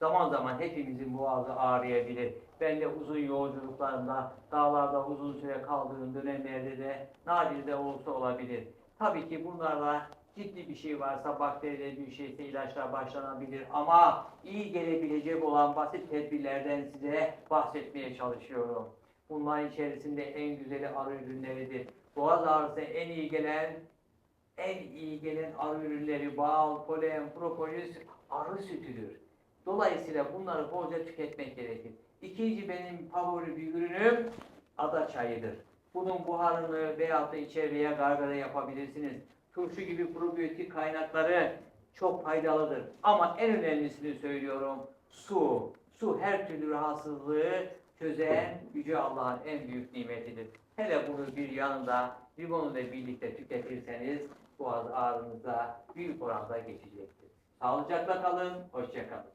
Zaman zaman hepimizin boğazı ağrıyabilir. Ben de uzun yolculuklarımda, dağlarda uzun süre kaldığım dönemlerde de nadir de olsa olabilir. Tabii ki bunlarla ciddi bir şey varsa, bakteriler bir şeyse ilaçlar başlanabilir. Ama iyi gelebilecek olan basit tedbirlerden size bahsetmeye çalışıyorum. Bunların içerisinde en güzeli arı ürünleridir. Boğaz ağrısı en iyi gelen en iyi gelen arı ürünleri bal, polen, propolis, arı sütüdür. Dolayısıyla bunları bolca tüketmek gerekir. İkinci benim favori bir ürünüm ada çayıdır. Bunun buharını veyahut da içeriye gargara yapabilirsiniz. Turşu gibi probiyotik kaynakları çok faydalıdır. Ama en önemlisini söylüyorum. Su. Su her türlü rahatsızlığı çözen Yüce Allah'ın en büyük nimetidir. Hele bunu bir yanında limonla birlikte tüketirseniz boğaz ağrınıza büyük oranda geçecektir. Sağlıcakla kalın, hoşça kalın.